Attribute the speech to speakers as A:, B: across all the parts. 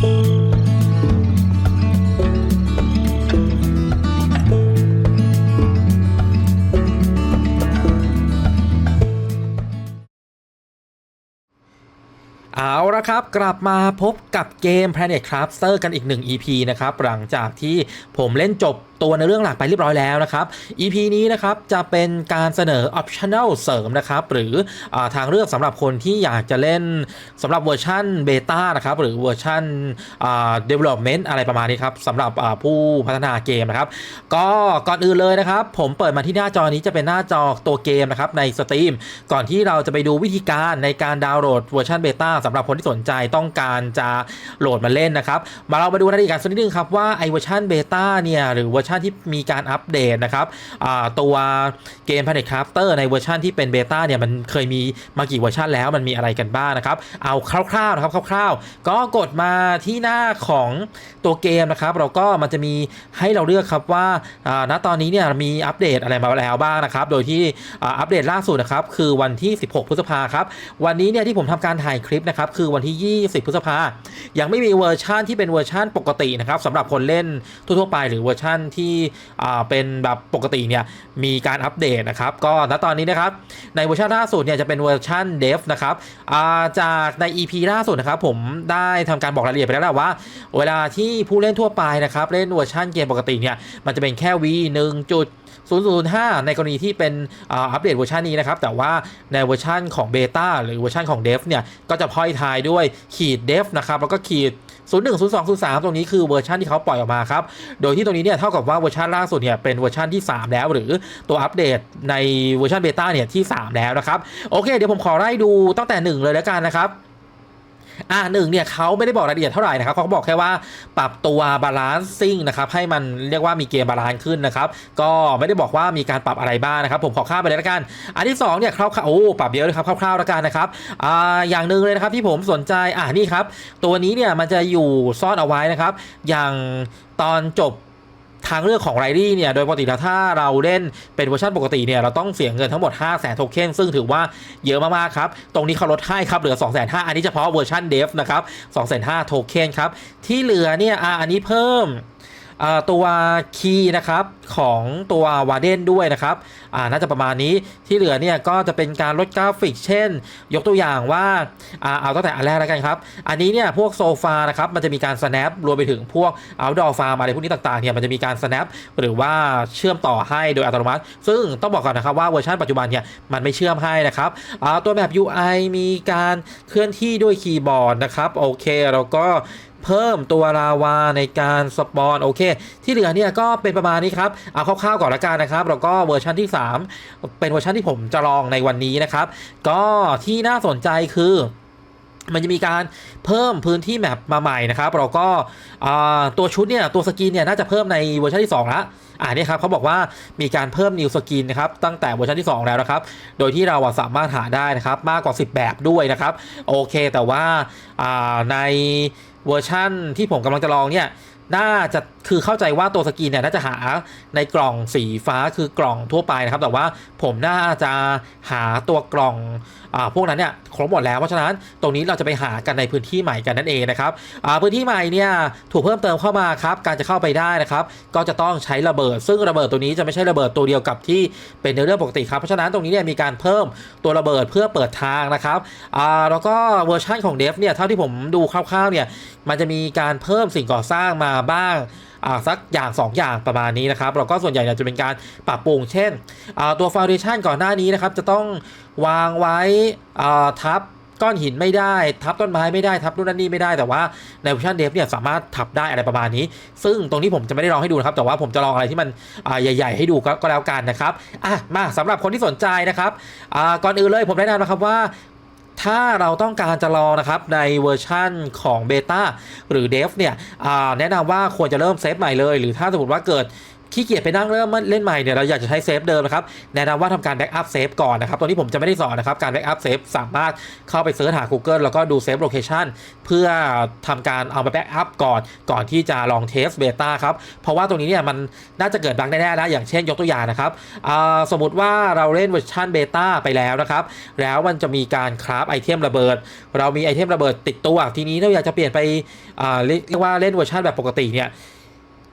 A: Thank you. เอาละครับ กลับมาพบกับเกม Planet Crafter กันอีก 1 EP นะครับ หลังจากที่ผมเล่นจบตัวในเรื่องหลักไปเรียบร้อยแล้วนะครับ EP นี้นะครับจะเป็นการเสนอ Optional เสริมนะครับ หรืออทางเลือกสำหรับคนที่อยากจะเล่นสำหรับเวอร์ชันเบต้านะครับ หรือเวอร์ชัน Development อะไรประมาณนี้ครับสำหรับผู้พัฒนาเกมนะครับ ก็ก่อนอื่นเลยนะครับ ผมเปิดมาที่หน้าจอนี้จะเป็นหน้าจอตัวเกมนะครับใน Steam ก่อนที่เราจะไปดูวิธีการในการดาวน์โหลดเวอร์ชันเบต้าสำหรับคนที่สนใจต้องการจะโหลดมาเล่นนะครับ มาเรามาดูรายละเอียดกันสักนิดนึงครับว่าไอเวอร์ชันเบต้าเนี่ยหรือเวอร์ชันที่มีการอัปเดตนะครับตัวเกม Planet Crafter ในเวอร์ชันที่เป็นเบต้าเนี่ยมันเคยมีมากี่เวอร์ชันแล้วมันมีอะไรกันบ้างนะครับ เอาคร่าวๆนะครับคร่าวๆ ก็กดมาที่หน้าของตัวเกมนะครับ เราก็มันจะมีให้เราเลือกครับว่าณตอนนี้เนี่ยมีอัปเดตอะไรมาแล้วบ้างนะครับ โดยที่อัปเดตล่าสุดนะครับคือวันที่ 16 พฤษภาครับวันนี้เนี่ยที่ผมทำการถ่ายคลิปนะครับคือวันที่ที่ 20 พฤษภา ยังไม่มีเวอร์ชันที่เป็นเวอร์ชันปกตินะครับสำหรับคนเล่นทั่วๆไปหรือเวอร์ชันที่เป็นแบบปกติเนี่ยมีการอัปเดตนะครับ ก็ณตอนนี้นะครับในเวอร์ชันล่าสุดเนี่ยจะเป็นเวอร์ชันเดฟนะครับาจากใน EP ล่าสุดนะครับผมได้ทำการบอกรายละเอียดไปแล้วแหละว่า เวลาที่ผู้เล่นทั่วไปนะครับเล่นเวอร์ชันเกมปกติเนี่ยมันจะเป็นแค่ V 1จุด 005 ในกรณีที่เป็นอัปเดตเวอร์ชันนี้นะครับ แต่ว่าในเวอร์ชันของเบต้าหรือเวอร์ชันของ Dev เนี่ย ก็จะพ้อยทายด้วยขีด Dev นะครับ แล้วก็ขีด 01 02 03 ตรงนี้คือเวอร์ชันที่เขาปล่อยออกมาครับ โดยที่ตรงนี้เนี่ยเท่ากับว่าเวอร์ชันล่าสุดเนี่ยเป็นเวอร์ชันที่ 3 แล้ว หรือตัวอัปเดตในเวอร์ชันเบต้าเนี่ยที่ 3 แล้วนะครับ โอเค เดี๋ยวผมขอไล่ดูตั้งแต่ 1 เลยแล้วกันนะครับ อ่าหนึ่งเนี่ยเขาไม่ได้บอกรายละเอียดเท่าไหร่นะครับเขาบอกแค่ว่าปรับตัวบาลานซิ่งนะครับให้มันเรียกว่ามีเกมบาลานซ์ขึ้นนะครับก็ไม่ได้บอกว่ามีการปรับอะไรบ้างนะครับ ผมขอข้ามไปเลยละกัน อันที่สองเนี่ยคร่าวๆโอ้ปรับเยอะเลยครับคร่าวๆละกันนะครับอ่าอย่างหนึ่งเลยนะครับที่ผมสนใจอ่านี่ครับตัวนี้เนี่ยมันจะอยู่ซ่อนเอาไว้นะครับ อย่างตอนจบ ทางเลือกของไรดี้เนี่ย โดยปกติแล้วถ้าเราเล่นเป็นเวอร์ชันปกติเนี่ย เราต้องเสียเงินทั้งหมด 5 0 0 0 0โทเค็นซึ่งถือว่าเยอะมาก ๆ ครับ ตรงนี้เขาลดให้ครับ เหลือ 2 5 0 0 0อันนี้เฉพาะเวอร์ชันเดฟนะครับ 2 5 0 0 0โทเค็นครับ ที่เหลือเนี่ยอะอันนี้เพิ่ม ตัวคีย์นะครับของตัววาเดนด้วยนะครับอ่าน่าจะประมาณนี้ที่เหลือเนี่ยก็จะเป็นการลดกราฟิก เช่น ยกตัวอย่างว่าอ่าเอาตั้งแต่อันแรกแล้วกันครับ อันนี้เนี่ยพวกโซฟานะครับมันจะมีการ snap รวมไปถึงพวก outdoor farm อะไรพวกนี้ต่างๆเนี่ยมันจะมีการ snap หรือว่าเชื่อมต่อให้โดยอัตโนมัติ ซึ่งต้องบอกก่อนนะครับว่าเวอร์ชันปัจจุบันเนี่ยมันไม่เชื่อมให้นะครับอ่าตัวแบบ UI มีการเคลื่อนที่ด้วยคีย์บอร์ดนะครับโอเคแล้วก็ เพิ่มตัวลาวาในการสปอนโอเค ที่เหลือเนี่ยก็เป็นประมาณนี้ครับ เอาคร่าวๆก่อนละกันนะครับ แล้วก็เวอร์ชันที่ 3 เป็นเวอร์ชันที่ผมจะลองในวันนี้นะครับ ก็ที่น่าสนใจคือมันจะมีการเพิ่มพื้นที่แมปมาใหม่นะครับเราก็ตัวชุดเนี่ยตัวสกินเนี่ยน่าจะเพิ่มในเวอร์ชันที่ 2 ละอ่านี่ครับเขาบอกว่ามีการเพิ่มนิวสกินนะครับตั้งแต่เวอร์ชันที่ 2 แล้วนะครับ โดยที่เราสามารถหาได้นะครับมากกว่า 10 แบบด้วยนะครับ โอเคแต่ว่าใน เวอร์ชั่นที่ผมกำลังจะลองเนี่ยน่าจะคือเข้าใจว่าตัวสกินเนี่ยน่าจะหาในกล่องสีฟ้าคือกล่องทั่วไปนะครับ แต่ว่าผมน่าจะหาตัวกล่องอ่าพวกนั้นเนี่ยครบหมดแล้วเพราะฉะนั้นตรงนี้เราจะไปหากันในพื้นที่ใหม่กันนั่นเองนะครับอ่าพื้นที่ใหม่เนี่ยถูกเพิ่มเติมเข้ามาครับการจะเข้าไปได้นะครับ ก็จะต้องใช้ระเบิด ซึ่งระเบิดตัวนี้จะไม่ใช่ระเบิดตัวเดียวกับที่เป็นในเรื่องปกติครับเพราะฉะนั้นตรงนี้เนี่ยมีการเพิ่มตัวระเบิดเพื่อเปิดทางนะครับอ่าแล้วก็เวอร์ชันของเดฟเนี่ยเท่าที่ผมดูคร่าวๆเนี่ย มันจะมีการเพิ่มสิ่งก่อสร้างมาบ้างสักอย่าง 2 อย่างประมาณนี้นะครับแล้วก็ส่วนใหญ่เนี่ยจะเป็นการปรับปรุงเช่น ตัวฟ u n เดชันก่อนหน้านี้นะครับ จะต้องวางไว้ทับก้อนหินไม่ได้ ทับต้นไม้ไม่ได้ ทับนู่นนั่นนี่ไม่ได้แต่ว่าในเวอร์ชันเดฟเนี่ยสามารถทับได้อะไรประมาณนี้ ซึ่งตรงนี้ผมจะไม่ได้ลองให้ดูนะครับ แต่ว่าผมจะลองอะไรที่มันใหญ่ ๆ ให้ดูก็แล้วกันนะครับอะมาสำหรับคนที่สนใจนะครับก่อนอื่นเลยผมแนะนำนะครับว่า ถ้าเราต้องการจะลองนะครับในเวอร์ชั่นของเบต้าหรือเดฟเนี่ยแนะนำว่าควรจะเริ่มเซฟใหม่เลย หรือถ้าสมมติว่าเกิด ขี้เกียจไปนั่งเริ่มเล่นใหม่เนี่ยเราอยากจะใช้เซฟเดิมนะครับแนะนำว่าทำการแบ็กอัพเซฟก่อนนะครับตัวนี้ผมจะไม่ได้สอนนะครับการแบ็กอัพเซฟสามารถเข้าไปเสิร์ชหา Google แล้วก็ดูเซฟโลเคชันเพื่อทำการเอามาแบ็กอัพก่อนก่อนที่จะลองเทสเบต้าครับเพราะว่าตรงนี้เนี่ยมันน่าจะเกิดบั๊กแน่ๆนะอย่างเช่นยกตัวอย่างนะครับสมมติว่าเราเล่นเวอร์ชันเบต้าไปแล้วนะครับแล้วมันจะมีการคราฟไอเทมระเบิด เรามีไอเทมระเบิดติดตัวทีนี้เราอยากจะเปลี่ยนไปเรียกว่าเล่นเวอร์ชันแบบปกติเนี่ย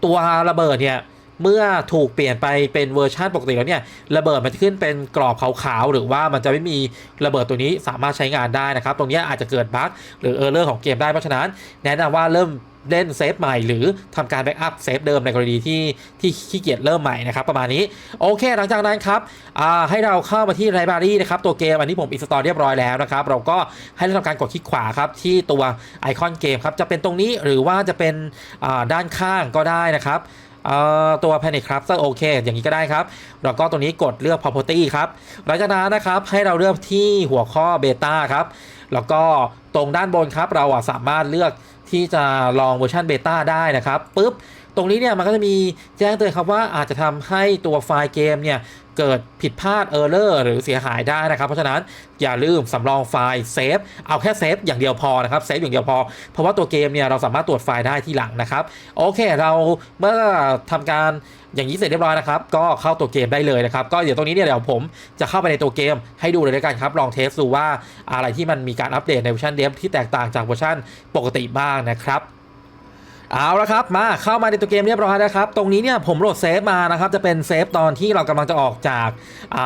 A: ตัวระเบิดเนี่ย เมื่อถูกเปลี่ยนไปเป็นเวอร์ชันปกติแล้วเนี่ยระเบิดมันจะขึ้นเป็นกรอบขาวๆหรือว่ามันจะไม่มีระเบิดตัวนี้สามารถใช้งานได้นะครับ ตรงนี้อาจจะเกิดบั๊กหรือเออร์เลอร์ของเกมได้เพราะฉะนั้น แนะนำว่าเริ่มเล่นเซฟใหม่หรือทำการแบ็กอัพเซฟเดิมในกรณีที่ที่ขี้เกียจเริ่มใหม่นะครับประมาณนี้ โอเคหลังจากนั้นครับให้เราเข้ามาที่ไลบรารีนะครับตัวเกมอันนี้ผมอินสตอลเรียบร้อยแล้วนะครับเราก็ให้เราทำการกดคลิกขวาครับที่ตัวไอคอนเกมครับจะเป็นตรงนี้หรือว่าจะเป็นด้านข้างก็ได้นะครับ ตัว Panic Cluster โอเค อย่างนี้ก็ได้ครับ แล้วก็ตรงนี้กดเลือก Property ครับ หลังจากนั้นนะครับให้เราเลือกที่หัวข้อ Beta ครับ แล้วก็ตรงด้านบนครับ เราสามารถเลือกที่จะลองเวอร์ชันเบต้าได้นะครับปุ๊บตรงนี้เนี่ยมันก็จะมีแจ้งเตือนครับว่าอาจจะทำให้ตัวไฟล์เกมเนี่ย เกิดผิดพลาดเออร์เลอร์หรือเสียหายได้นะครับ เพราะฉะนั้นอย่าลืมสำรองไฟล์เซฟเอาแค่เซฟอย่างเดียวพอนะครับเซฟอย่างเดียวพอ เพราะว่าตัวเกมเนี่ยเราสามารถตรวจไฟล์ได้ที่หลังนะครับ โอเคเราเมื่อทำการอย่างนี้เสร็จเรียบร้อยนะครับ ก็เข้าตัวเกมได้เลยนะครับ ก็เดี๋ยวตรงนี้เนี่ยเดี๋ยวผมจะเข้าไปในตัวเกมให้ดูเลยด้วยกันครับ ลองเทสดูว่าอะไรที่มันมีการอัปเดตในเวอร์ชันเดฟที่แตกต่างจากเวอร์ชันปกติบ้างนะครับ เอาละครับมาเข้ามาในตัวเกมเรียบร้อยแล้วครับ ตรงนี้เนี่ยผมโหลดเซฟมานะครับ จะเป็นเซฟตอนที่เรากำลังจะออกจาก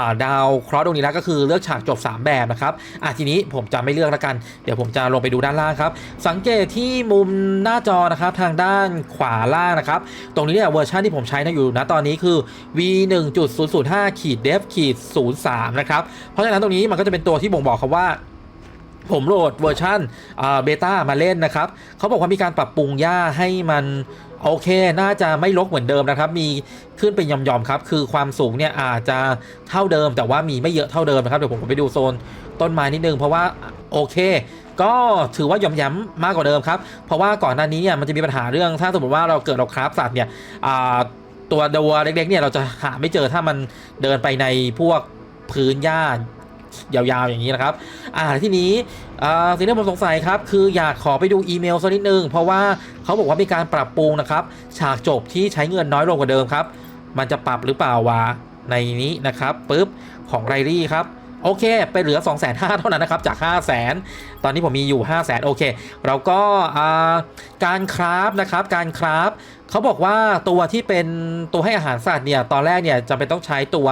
A: าดาวเคราะห์ดวงนี้แล้วก็คือเลือกฉากจบ 3 แบบนะครับอะทีนี้ผมจะไม่เลือกแล้วกัน เดี๋ยวผมจะลงไปดูด้านล่างครับ สังเกตที่มุมหน้าจอนะครับทางด้านขวาล่างนะครับ ตรงนี้เนี่ยเวอร์ชันที่ผมใช้นะอยู่นะตอนนี้คือ v 1.005ขีด dev ขีด03นะครับเพราะฉะนั้นตรงนี้มันก็จะเป็นตัวที่บ่งบอกครับว่า ผมโหลดเวอร์ชันเบต้ามาเล่นนะครับเขาบอกว่ามีการปรับปรุงหญ้าให้มันโอเค น่าจะไม่รกเหมือนเดิมนะครับ มีขึ้นเป็นยอมๆครับ คือความสูงเนี่ยอาจจะเท่าเดิม แต่ว่ามีไม่เยอะเท่าเดิมนะครับ เดี๋ยวผมไปดูโซนต้นไม้นิดนึง เพราะว่าโอเค ก็ถือว่าย่อมย้มมากกว่าเดิมครับ เพราะว่าก่อนหน้านี้เนี่ยมันจะมีปัญหาเรื่อง ถ้าสมมติว่าเราเกิดเราคราฟสัตว์เนี่ยตัวดัวเล็กๆเนี่ยเราจะหาไม่เจอถ้ามันเดินไปในพวกพื้นหญ้า ยาวๆอย่างนี้นะครับ อ่าที่นี้อ่าสิ่งที่ผมสงสัยครับ คืออยากขอไปดูอีเมลสักนิดนึง เพราะว่าเขาบอกว่ามีการปรับปรุงนะครับ ฉากจบที่ใช้เงินน้อยลงกว่าเดิมครับ มันจะปรับหรือเปล่าวะในนี้นะครับปุ๊บของไรรี่ครับ โอเค ไปเหลือ 2 5 0 0 0เท่านั้นนะครับ จาก 5 0 0 0 0 ตอนนี้ผมมีอยู่ 5 0 0 0 0โอเค เราก็การคราฟนะครับ การคราฟเขาบอกว่าตัวที่เป็นตัวให้อาหารสัตว์เนี่ย ตอนแรกเนี่ยจำเป็นต้องใช้ตัว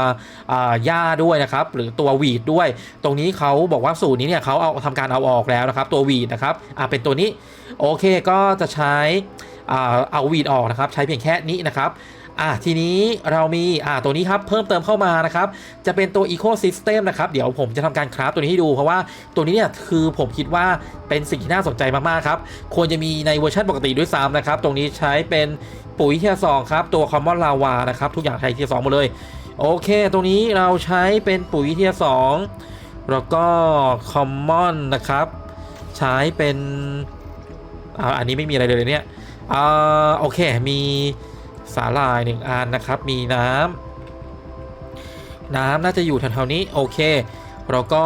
A: อ่าหญ้าด้วยนะครับ หรือตัววีดด้วย ตรงนี้เขาบอกว่าสูตรนี้เนี่ยเขาเอาทำการเอาออกแล้วนะครับ ตัววีดนะครับอ่าเป็นตัวนี้ โอเค ก็จะใช้เอาวีดออกนะครับ ใช้เพียงแค่นี้นะครับ อะทีนี้เรามีอ่าตัวนี้ครับเพิ่มเติมเข้ามานะครับจะเป็นตัว Ecosystem นะครับเดี๋ยวผมจะทำการคราฟตัวนี้ให้ดู เพราะว่าตัวนี้เนี่ยคือผมคิดว่าเป็นสิ่งที่น่าสนใจมากๆครับควรจะมีในเวอร์ชันปกติด้วยซ้ำนะครับ ตรงนี้ใช้เป็นปุ๋ยเทียสองครับตัว Common Lava นะครับทุกอย่างไทยเทียสองหมดเลย โอเคตรงนี้เราใช้เป็นปุ๋ยเทียสองแล้วก็ Common นะครับใช้เป็นอ่าอันนี้ไม่มีอะไรเลยเนี่ยอ่าโอเคมี สาลายหนึ่งอันนะครับ มีน้ำน้ำน่าจะอยู่แถวๆนี้ โอเคแล้วก็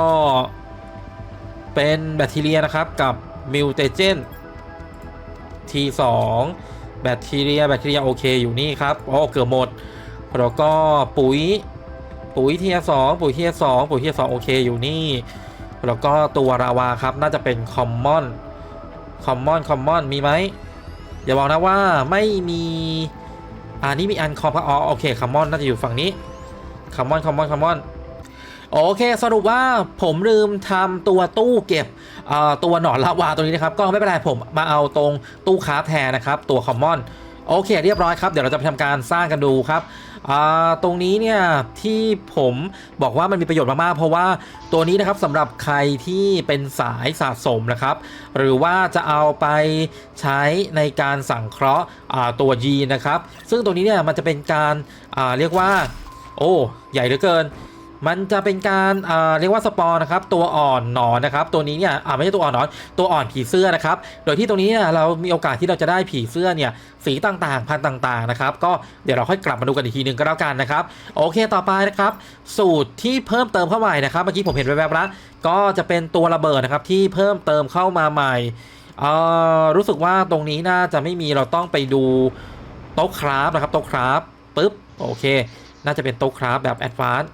A: เป็นแบคทีเรียนะครับกับมิวเทเจน T2 แบคทีเรียแบคทีเรียโอเคอยู่นี่ครับโอ้เกือบหมดแล้วก็ปุ๋ยปุ๋ยเทียสองปุ๋ยเทียสองปุ๋ยเทียสองโอเคอยู่นี่แล้วก็ตัวราวาครับน่าจะเป็นคอมมอนคอมมอนคอมมอนมีไหมอย่าบอกนะว่าไม่มี อันนี้มีอันคอมอ๋อโอเคคอมมอนน่าจะอยู่ฝั่งนี้คอมมอนคอมมอนคอมมอนโอเคสรุปว่าผมลืมทำตัวตู้เก็บตัวหนอนลาวาตัวนี้นะครับ ก็ไม่เป็นไรผมมาเอาตรงตู้คราแทนนะครับ ตัวคอมมอน โอเค เรียบร้อยครับ เดี๋ยวเราจะไปทำการสร้างกันดูครับ ตรงนี้เนี่ยที่ผมบอกว่ามันมีประโยชน์มากๆ เพราะว่าตัวนี้นะครับสำหรับใครที่เป็นสายสะสมนะครับ หรือว่าจะเอาไปใช้ในการสังเคราะห์ตัวยีนะครับ ซึ่งตัวนี้เนี่ยมันจะเป็นการเรียกว่า โอ้ ใหญ่เหลือเกิน มันจะเป็นการอ่าเรียกว่าสปอร์นะครับตัวอ่อนหนอนนะครับตัวนี้เนี่ยอ่าไม่ใช่ตัวอ่อนหนอนตัวอ่อนผีเสื้อนะครับโดยที่ตรงนี้เนี่ยเรามีโอกาสที่เราจะได้ผีเสื้อเนี่ยสีต่างๆ พันต่างๆนะครับก็เดี๋ยวเราค่อยกลับมาดูกันอีกทีหนึ่งก็แล้วกันนะครับโอเคต่อไปนะครับสูตรที่เพิ่มเติมเข้าใหม่นะครับเมื่อกี้ผมเห็นแวบๆแล้วก็จะเป็นตัวระเบิดนะครับที่เพิ่มเติมเข้ามาใหม่เอ่อรู้สึกว่าตรงนี้น่าจะไม่มีเราต้องไปดูโต๊ะคราฟนะครับโต๊ะคราฟปุ๊บโอเค น่าจะเป็นโต๊ะคราฟแบบแอดวานซ์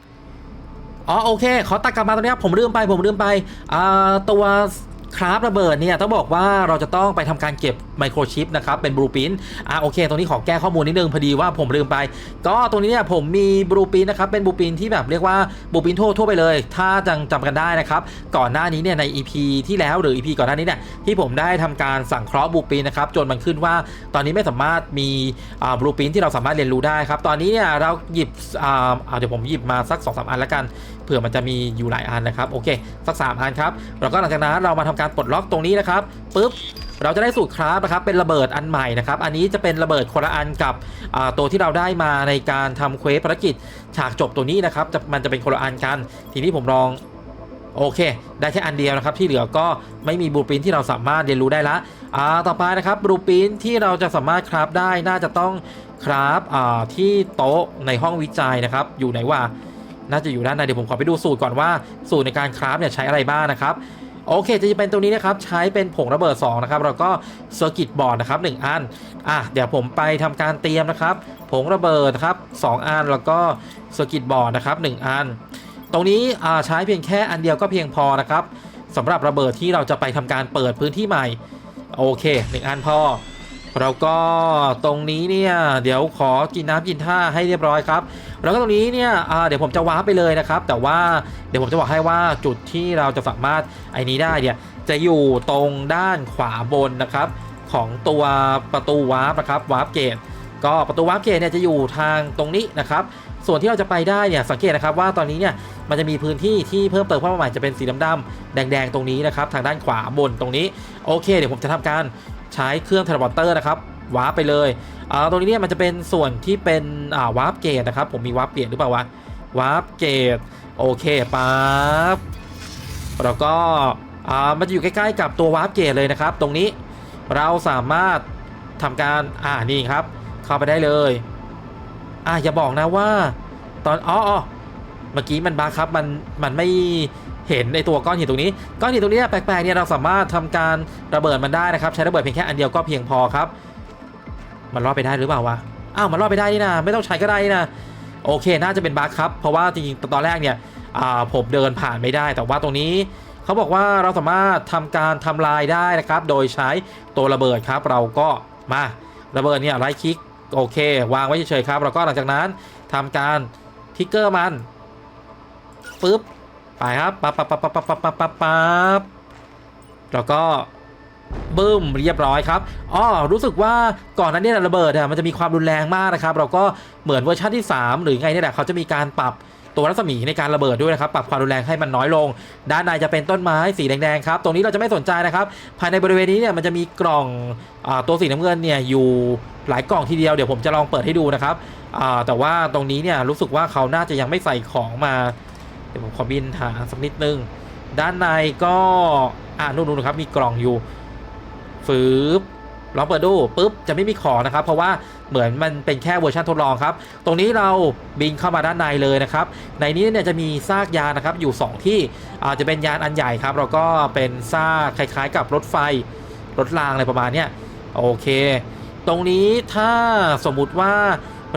A: อ๋อโอเคขอตัดกลับมาตรงนี้ผมลืมไปผมลืมไปอ่าตัว คราฟระเบิดเนี่ยต้องบอกว่าเราจะต้องไปทำการเก็บไมโครชิปนะครับเป็นบลูพินอ่าโอเคตรงนี้ขอแก้ข้อมูลนิดนึงพอดีว่าผมลืมไป ก็ตรงนี้เนี่ยผมมีบลูพินนะครับเป็นบลูพินที่แบบเรียกว่าบลูพินทั่วทั่วไปเลย ถ้าจังจำกันได้นะครับก่อนหน้านี้เนี่ยใน EP ที่แล้วหรือ EP ก่อนหน้านี้เนี่ยที่ผมได้ทำการสั่งเคราะห์บลูพินนะครับจนมันขึ้นว่าตอนนี้ไม่สามารถมีอ่าบลูพินที่เราสามารถเรียนรู้ได้ครับตอนนี้เนี่ยเราหยิบอ่าเดี๋ยวผมหยิบมาสัก2อสอันแล้วกันเผื่อมันจะมีอยู่หลายอันนะครับโอเคสักสามอันครับแล้วก็หลังจากนั้นเรามาทำการปลดล็อกตรงนี้นะครับปุ๊บเราจะได้สูตรคราฟนะครับเป็นระเบิดอันใหม่นะครับอันนี้จะเป็นระเบิดคนละอันกับตัวที่เราได้มาในการทำเควสภารกิจฉากจบตัวนี้นะครับจะมันจะเป็นคนละอันกัน ทีนี้ผมลองโอเค ได้แค่อันเดียวนะครับ ที่เหลือก็ไม่มีบลูปรินที่เราสามารถเรียนรู้ได้ละอ่าต่อไปนะครับบลูปรินที่เราจะสามารถคราฟได้น่าจะต้องคราฟอ่าที่โต๊ะในห้องวิจัยนะครับ อยู่ไหนวะน่าจะอยู่ด้านในเดี๋ยวผมขอไปดูสูตรก่อนว่าสูตรในการคราฟเนี่ยใช้อะไรบ้างนะครับ โอเค จะเป็นตรงนี้นะครับ ใช้เป็นผงระเบิด2นะครับแล้วก็เซอร์กิตบอร์ดนะครับ1อันอะเดี๋ยวผมไปทำการเตรียมนะครับ ผงระเบิดนะครับ2อันแล้วก็เซอร์กิตบอร์ดนะครับ1อัน ตรงนี้อ่าใช้เพียงแค่อันเดียวก็เพียงพอนะครับสำหรับระเบิดที่เราจะไปทำการเปิดพื้นที่ใหม่โอเคหนึ่งอันพอ แล้วก็ตรงนี้เนี่ยเดี๋ยวขอกินน้ำกินท่าให้เรียบร้อยครับ แล้วก็ตรงนี้เนี่ยเดี๋ยวผมจะวาร์ปไปเลยนะครับ แต่ว่าเดี๋ยวผมจะบอกให้ว่าจุดที่เราจะสามารถไอ้นี้ได้เนี่ยจะอยู่ตรงด้านขวาบนนะครับ ของตัวประตูวาร์ปนะครับวาร์ปเกตก็ประตูวาร์ปเกตเนี่ยจะอยู่ทางตรงนี้นะครับ ส่วนที่เราจะไปได้เนี่ยสังเกตนะครับว่าตอนนี้เนี่ยมันจะมีพื้นที่ที่เพิ่มเติมเข้ามาใหม่จะเป็นสีดำๆแดง ๆ ตรงนี้นะครับ ทางด้านขวาบนตรงนี้ โอเค เดี๋ยวผมจะทำการ ใช้เครื่องเทเลพอร์เตอร์นะครับวาร์ปไปเลยอ่าตรงนี้เนี่ยมันจะเป็นส่วนที่เป็นอ่าวาร์ปเกตนะครับ ผมมีวาร์ปเปลี่ยนหรือเปล่าวะวาร์ปเกตโอเคปั๊บแล้วก็อ่ามันจะอยู่ใกล้ๆกับตัววาร์ปเกตเลยนะครับ ตรงนี้เราสามารถทำการอ่านี่ครับ เข้าไปได้เลยอะอย่าบอกนะว่า ตอนอ๋อเมื่อกี้มันบั๊กครับมันมันไม่ เห็นในตัวก้อนหินตรงนี้ ก้อนหินตรงนี้แปลกๆเนี่ยเราสามารถทำการระเบิดมันได้นะครับ ใช้ระเบิดเพียงแค่อันเดียวก็เพียงพอครับ มันรอดไปได้หรือเปล่าวะอ้าวมันรอดไปได้นี่นะไม่ต้องใช้ก็ได้นี่นะโอเค น่าจะเป็นบั๊กครับ เพราะว่าจริงๆตอนแรกเนี่ยอ่าผมเดินผ่านไม่ได้ แต่ว่าตรงนี้เขาบอกว่าเราสามารถทำการทำลายได้นะครับ โดยใช้ตัวระเบิดครับ เราก็มาระเบิดเนี่ยไลท์คลิกโอเค วางไว้เฉยๆครับ แล้วก็หลังจากนั้นทำการทิกเกอร์มันปึ๊บ ไปครับปั๊บปั๊บปั๊บปั๊บปั๊บปั๊บปั๊บปั๊บปั๊บแล้วก็บึ้มเรียบร้อยครับอ๋อรู้สึกว่าก่อนนั้นเนี่ยระเบิดอะมันจะมีความรุนแรงมากนะครับ เราก็เหมือนเวอร์ชันที่ 3 หรือไงเนี่ยแหละเขาจะมีการปรับตัวรัศมีในการระเบิดด้วยนะครับ ปรับความรุนแรงให้มันน้อยลง ด้านในจะเป็นต้นไม้สีแดงๆครับ ตรงนี้เราจะไม่สนใจนะครับ ภายในบริเวณนี้เนี่ยมันจะมีกล่องอตัวสีน้ำเงินเนี่ยอยู่หลายกล่องทีเดียว เดี๋ยวผมจะลองเปิดให้ดูนะครับแต่ว่าตรงนี้เนี่ยรู้สึกว่าเขาน่าจะยังไม่ใส่ของมา เดี๋ยวผมขอบินหาสักนิดนึง ด้านในก็อ่านู่นๆนะครับมีกล่องอยู่ฟืบลองเปิดดูปุ๊บจะไม่มีของนะครับ เพราะว่าเหมือนมันเป็นแค่เวอร์ชันทดลองครับ ตรงนี้เราบินเข้ามาด้านในเลยนะครับ ในนี้เนี่ยจะมีซากยานนะครับอยู่ 2 ที่อาจจะเป็นยานอันใหญ่ครับแล้วก็เป็นซากคล้ายๆ กับรถไฟรถรางอะไรประมาณเนี้ยโอเค ตรงนี้ถ้าสมมุติว่า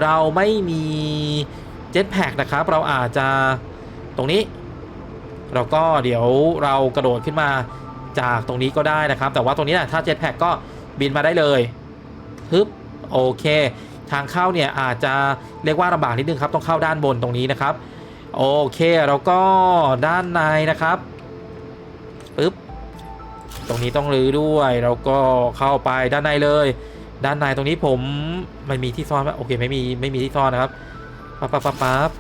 A: เราไม่มีเจ็ตแพ็กนะครับ เราอาจจะ ตรงนี้ แล้วก็เดี๋ยวเรากระโดดขึ้นมาจากตรงนี้ก็ได้นะครับ แต่ว่าตรงนี้นะถ้าเจ็ตแพ็กก็บินมาได้เลยฮึบโอเค ทางเข้าเนี่ยอาจจะเรียกว่าลำบากนิดนึงครับต้องเข้าด้านบนตรงนี้นะครับ โอเคแล้วก็ด้านในนะครับปึ๊บตรงนี้ต้องรื้อด้วยแล้วก็เข้าไปด้านในเลย ด้านในตรงนี้ผมมันมีที่ซ่อนไหมโอเคไม่มีไม่มีที่ซ่อนนะครับปั๊บปั๊บปั๊บปั๊บ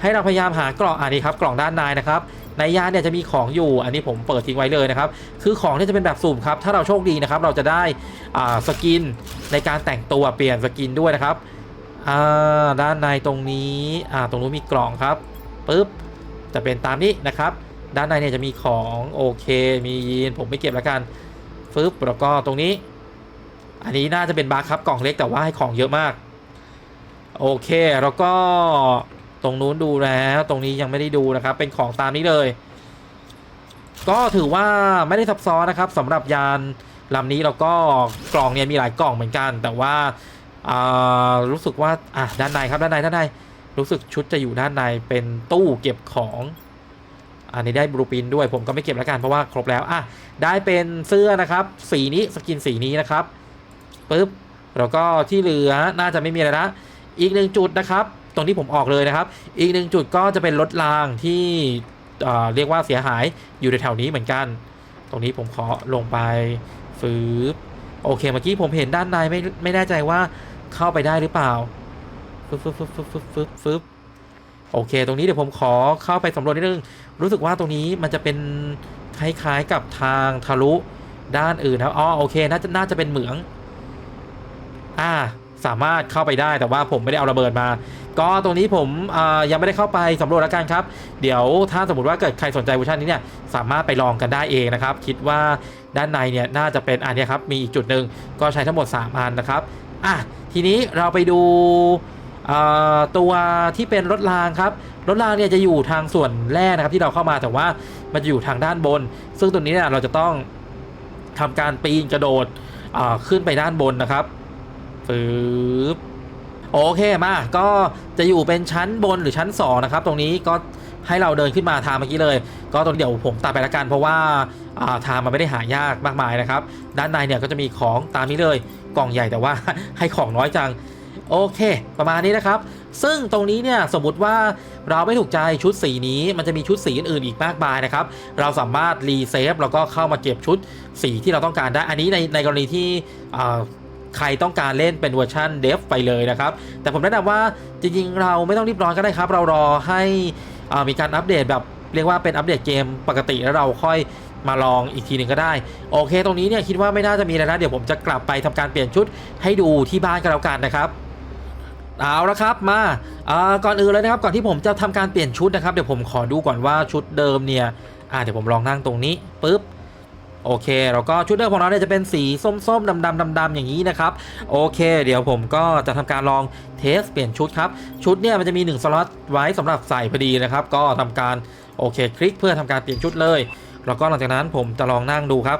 A: ให้เราพยายามหากล่องอันนี้ครับกล่องด้านในนะครับในยานเนี่ยจะมีของอยู่อันนี้ผมเปิดทิ้งไว้เลยนะครับ คือของเนี่จะเป็นแบบสุ่มครับ ถ้าเราโชคดีนะครับ เราจะได้สกินในการแต่งตัวเปลี่ยนสกินด้วยนะครับด้านในตรงนี้ตรงนู้นมีกล่องครับปึ๊บจะเป็นตามนี้นะครับ ด้านในเนี่ยจะมีของโอเค มียีนผมไม่เก็บแล้วกันฟึบแล้วก็ตรงนี้ อันนี้น่าจะเป็นบาร์ครับกล่องเล็กแต่ว่าให้ของเยอะมาก โอเคแล้วก็ รงนู้นดูแล้วตรงนี้ยังไม่ได้ดูนะครับ เป็นของตามนี้เลย ก็ถือว่าไม่ได้ซับซ้อนนะครับสำหรับยานลำนี้แล้วก็กล่องเนี่ยมีหลายกล่องเหมือนกัน แต่ว่าอ่ารู้สึกว่าอะด้านในครับด้านในด้านในรู้สึกชุดจะอยู่ด้านในเป็นตู้เก็บของอันนี้ได้บลูปินด้วยผมก็ไม่เก็บแล้วกันเพราะว่าครบแล้วอะได้เป็นเสื้อนะครับ สีนี้สกินสีนี้นะครับปึ๊บแล้วก็ที่เหลือน่าจะไม่มีอะไรละอีกหนึ่งจุดนะครับ ตรงที่ผมออกเลยนะครับ อีกหนึ่งจุดก็จะเป็นรถรางที่เอ่อเรียกว่าเสียหายอยู่แถวๆนี้เหมือนกัน ตรงนี้ผมขอลงไปฟืบโอเคเมื่อกี้ผมเห็นด้านในไม่ไม่แน่ใจว่าเข้าไปได้หรือเปล่าฟึบฟึบฟึบฟึบฟึบฟึบฟึบโอเค ตรงนี้เดี๋ยวผมขอเข้าไปสำรวจนิดนึง รู้สึกว่าตรงนี้มันจะเป็นคล้ายๆกับทางทะลุด้านอื่นนะอ๋อโอเค น่าจะน่าจะเป็นเหมือง อ่า สามารถเข้าไปได้แต่ว่าผมไม่ได้เอาระเบิดมา ก็ตรงนี้ผมยังไม่ได้เข้าไปสำรวจแล้วกันครับ เดี๋ยวถ้าสมมติว่าเกิดใครสนใจเวอร์ชันนี้เนี่ยสามารถไปลองกันได้เองนะครับ คิดว่าด้านในเนี่ยน่าจะเป็นอันนี้ครับมีอีกจุดหนึ่งก็ใช้ทั้งหมด 3 อันนะครับอะทีนี้เราไปดูตัวที่เป็นรถรางครับรถรางเนี่ยจะอยู่ทางส่วนแรกนะครับที่เราเข้ามาแต่ว่ามันจะอยู่ทางด้านบน ซึ่งตรงนี้เนี่ยเราจะต้องทำการปีนกระโดดขึ้นไปด้านบนนะครับ ฟืบโอเคมาก็จะอยู่เป็นชั้นบนหรือชั้น 2 นะครับ ตรงนี้ก็ให้เราเดินขึ้นมาทางเมื่อกี้เลย ก็ตรงเดี๋ยวผมตัดไปละกันเพราะว่าาทางมันไม่ได้หายากมากมายนะครับ ด้านในเนี่ยก็จะมีของตามนี้เลยกล่องใหญ่แต่ว่าให้ของน้อยจังโอเค ประมาณนี้นะครับ ซึ่งตรงนี้เนี่ยสมมติว่าเราไม่ถูกใจชุดสีนี้ มันจะมีชุดสีอื่นๆอีกมากมายนะครับ เราสามารถรีเซฟแล้วก็เข้ามาเก็บชุดสีที่เราต้องการได้ อันนี้ในในกรณีที่ ใครต้องการเล่นเป็นเวอร์ชันเดฟไปเลยนะครับ แต่ผมแนะนำว่าจริงๆ เราไม่ต้องรีบร้อนก็ได้ครับ เรารอให้มีการอัปเดตแบบเรียกว่าเป็นอัปเดตเกมปกติแล้วเราค่อยมาลองอีกทีหนึ่งก็ได้ โอเค ตรงนี้เนี่ยคิดว่าไม่น่าจะมีอะไรนะ เดี๋ยวผมจะกลับไปทำการเปลี่ยนชุดให้ดูที่บ้านกันแล้วกันนะครับเอาละครับมาอ่าก่อนอื่นเลยนะครับก่อนที่ผมจะทำการเปลี่ยนชุดนะครับเดี๋ยวผมขอดูก่อนว่าชุดเดิมเนี่ยอ่าเดี๋ยวผมลองนั่งตรงนี้ปุ๊บ โอเคแล้วก็ชุดเดิมของเราเนี่ยจะเป็นสีส้มๆดำๆดำๆอย่างนี้นะครับโอเค เดี๋ยวผมก็จะทำการลองเทสเปลี่ยนชุดครับ ชุดเนี่ยมันจะมี 1 สล็อตไว้สำหรับใส่พอดีนะครับ ก็ทำการโอเคคลิกเพื่อทำการเปลี่ยนชุดเลย แล้วก็หลังจากนั้นผมจะลองนั่งดูครับ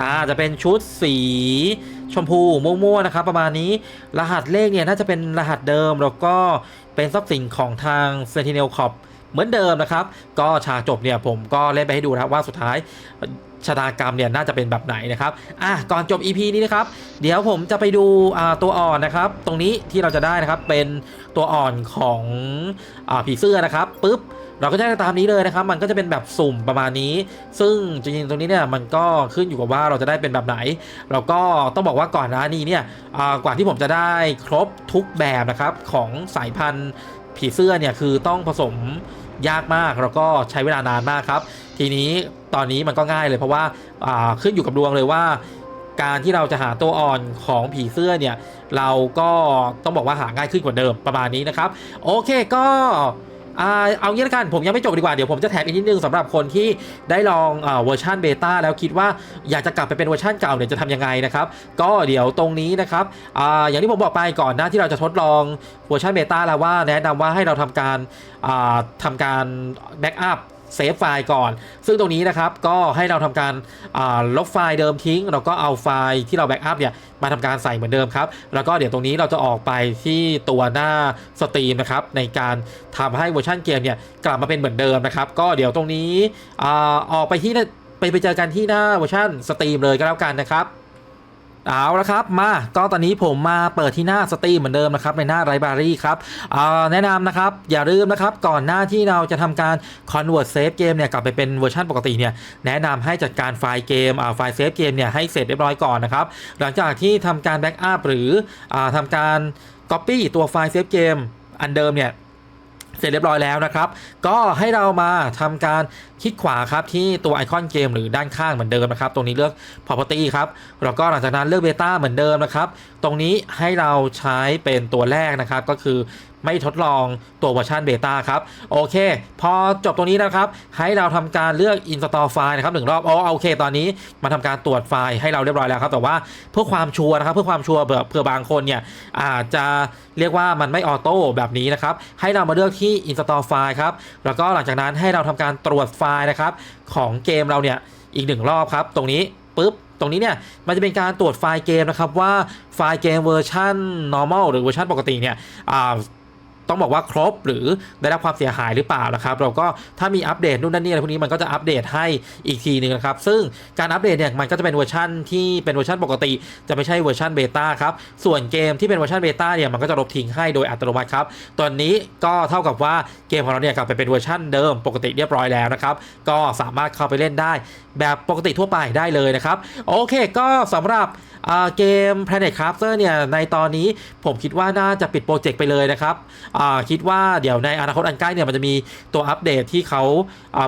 A: อ่าจะเป็นชุดสีชมพูม่วงๆนะครับ ประมาณนี้รหัสเลขเนี่ยน่าจะเป็นรหัสเดิม แล้วก็เป็นทรัพย์สินของทาง Sentinel Corp เหมือนเดิมนะครับ ก็ฉากจบเนี่ยผมก็เล่นไปให้ดูนะครับว่าสุดท้าย ชะตากรรมเนี่ยน่าจะเป็นแบบไหนนะครับอะก่อนจบ EP นี้นะครับ เดี๋ยวผมจะไปดูตัวอ่อนนะครับ ตรงนี้ที่เราจะได้นะครับเป็นตัวอ่อนของอผีเสื้อนะครับปุ๊บเราก็จะได้ตามนี้เลยนะครับ มันก็จะเป็นแบบสุ่มประมาณนี้ ซึ่งจริงๆตรงนี้เนี่ยมันก็ขึ้นอยู่กับว่าเราจะได้เป็นแบบไหนแล้วก็ต้องบอกว่าก่อนหน้านี้เนี่ยอ่ากว่าที่ผมจะได้ครบทุกแบบนะครับของสายพันธุ์ผีเสื้อเนี่ยคือต้องผสม ยากมากแล้วก็ใช้เวลานานมากครับ ทีนี้ตอนนี้มันก็ง่ายเลยเพราะว่าอ่าขึ้นอยู่กับดวงเลยว่า การที่เราจะหาตัวอ่อนของผีเสื้อเนี่ย เราก็ต้องบอกว่าหาง่ายขึ้นกว่าเดิมประมาณนี้นะครับ โอเคก็ อ่าเอางี้ละกันผมยังไม่จบดีกว่า เดี๋ยวผมจะแถมอีกนิดนึงสำหรับคนที่ได้ลองอาเวอร์ชันเบต้าแล้วคิดว่าอยากจะกลับไปเป็นเวอร์ชันเก่าเนี่ยจะทำยังไงนะครับ ก็เดี๋ยวตรงนี้นะครับอาอย่างที่ผมบอกไปก่อนหน้าที่เราจะทดลองเวอร์ชันเบต้าแล้วว่าแนะนำว่าให้เราทำการอ่าทำการแบ็กอัพ เซฟไฟล์ก่อน ซึ่งตรงนี้นะครับก็ให้เราทำการาลบไฟล์เดิมทิ้ง แล้วก็เอาไฟล์ที่เราแบ็กอัพเนี่ยมาทำการใส่เหมือนเดิมครับ แล้วก็เดี๋ยวตรงนี้เราจะออกไปที่ตัวหน้าสตรีมนะครับในการทำให้เวอร์ชันเกมเนี่ยกลับมาเป็นเหมือนเดิมนะครับ ก็เดี๋ยวตรงนี้อออกไปที่น้าไปไปเจอกันที่หน้าเวอร์ชันสตรีมเลยก็แล้วกันนะครับ เอาละครับมาก็ตอนนี้ผมมาเปิดที่หน้าสตรีมเหมือนเดิมนะครับในหน้าไรบารีครับแนะนำนะครับอย่าลืมนะครับก่อนหน้าที่เราจะทำการ convert save เกมเนี่ยกลับไปเป็นเวอร์ชันปกติเนี่ยแนะนำให้จัดการไฟล์เกมอ่าไฟล์เซฟเกมเนี่ยให้เสร็จเรียบร้อยก่อนนะครับหลังจากที่ทำการแบ็กอัพหรืออ่าทำการ Copy ตัวไฟล์เซฟเกมอันเดิมเนี่ย เสร็จเรียบร้อยแล้วนะครับ ก็ให้เรามาทำการคลิกขวาครับที่ตัวไอคอนเกมหรือด้านข้างเหมือนเดิมนะครับ ตรงนี้เลือก property ครับ แล้วก็หลังจากนั้นเลือกเบต้าเหมือนเดิมนะครับ ตรงนี้ให้เราใช้เป็นตัวแรกนะครับ ก็คือ ไม่ทดลองตัวเวอร์ชันเบต้าครับ โอเค พอจบตรงนี้นะครับ ให้เราทำการเลือก install ไฟล์นะครับหนึ่งรอบอ๋อโอเค ตอนนี้มาทำการตรวจไฟล์ให้เราเรียบร้อยแล้วครับแต่ว่าเพื่อความชัวร์นะครับเพื่อความชัวร์เผื่อบางคนเนี่ยอาจจะเรียกว่ามันไม่ออโต้แบบนี้นะครับ ให้เรามาเลือกที่ install ไฟล์ครับแล้วก็หลังจากนั้นให้เราทำการตรวจไฟล์นะครับของเกมเราเนี่ยอีกหนึ่งรอบครับ ตรงนี้ปุ๊บตรงนี้เนี่ยมันจะเป็นการตรวจไฟล์เกมนะครับว่าไฟล์เกมเวอร์ชัน normal หรือเวอร์ชันปกติเนี่ยอ่า ต้องบอกว่าครบหรือได้รับความเสียหายหรือเปล่านะครับ เราก็ถ้ามีอัปเดตนู่นนั่นนี่อะไรพวกนี้มันก็จะอัปเดตให้อีกทีหนึ่งนะครับ ซึ่งการอัปเดตเนี่ยมันก็จะเป็นเวอร์ชันที่เป็นเวอร์ชันปกติ จะไม่ใช่เวอร์ชันเบต้าครับ ส่วนเกมที่เป็นเวอร์ชันเบต้าเนี่ยมันก็จะลบทิ้งให้โดยอัตโนมัติครับ ตอนนี้ก็เท่ากับว่าเกมของเราเนี่ยกลับไปเป็นเวอร์ชันเดิมปกติเรียบร้อยแล้วนะครับ ก็สามารถเข้าไปเล่นได้ แบบปกติทั่วไปได้เลยนะครับ โอเคก็สำหรับเกม Planet Crafter เนี่ยในตอนนี้ผมคิดว่าน่าจะปิดโปรเจกต์ไปเลยนะครับคิดว่าเดี๋ยวในอนาคตอันใกล้เนี่ยมันจะมีตัวอัปเดตที่เขา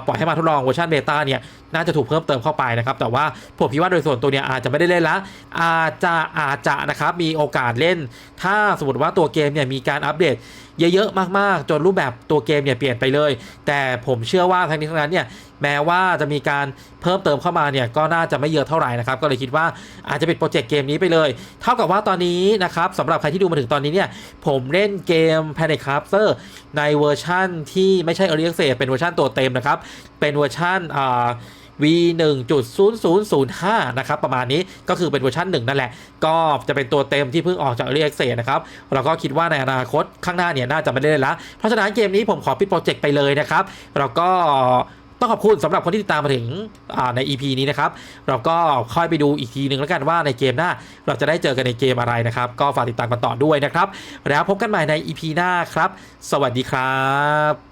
A: ปล่อยให้มาทดลองเวอร์ชันเบต้าเนี่ยน่าจะถูกเพิ่มเติมเข้าไปนะครับ แต่ว่าผมคิดว่าโดยส่วนตัวเนี่ยอาจจะไม่ได้เล่นละอาจจะอาจจะนะครับมีโอกาสเล่น ถ้าสมมติว่าตัวเกมเนี่ยมีการอัปเดตเยอะๆมากๆ จนรูปแบบตัวเกมเนี่ยเปลี่ยนไปเลย แต่ผมเชื่อว่าทั้งนี้ทั้งนั้นเนี่ยแม้ว่าจะมีการเพิ่มเติมเข้ามาเนี่ยก็น่าจะไม่เยอะเท่าไหร่นะครับก็เลยคิดว่าอาจจะปิดโปรเจกต์เกมนี้ไปเลย เท่ากับว่าตอนนี้นะครับสำหรับใครที่ดูมาถึงตอนนี้เนี่ยผมเล่นเกม Panic Crafter ในเวอร์ชั่นที่ไม่ใช่ Early Access เป็นเวอร์ชันตัวเต็มนะครับเป็นเวอร์ชันอ่า V 1.0005 นะครับ ประมาณนี้ก็คือเป็นเวอร์ชันหนึ่งนั่นแหละ ก็จะเป็นตัวเต็มที่เพิ่งออกจาก Early Access นะครับ เราก็คิดว่าในอนาคตข้างหน้าเนี่ย น่าจะไม่ได้เล่นละ เพราะฉะนั้นเกมนี้ผมขอปิดโปรเจกต์ไปเลยนะครับ เราก็ต้องขอบคุณสำหรับคนที่ติดตามมาถึงใน EP นี้นะครับ เราก็ค่อยไปดูอีกทีหนึ่งแล้วกันว่าในเกมหน้า เราจะได้เจอกันในเกมอะไรนะครับ ก็ฝากติดตามกันต่อด้วยนะครับ แล้วพบกันใหม่ใน EP หน้าครับ สวัสดีครับ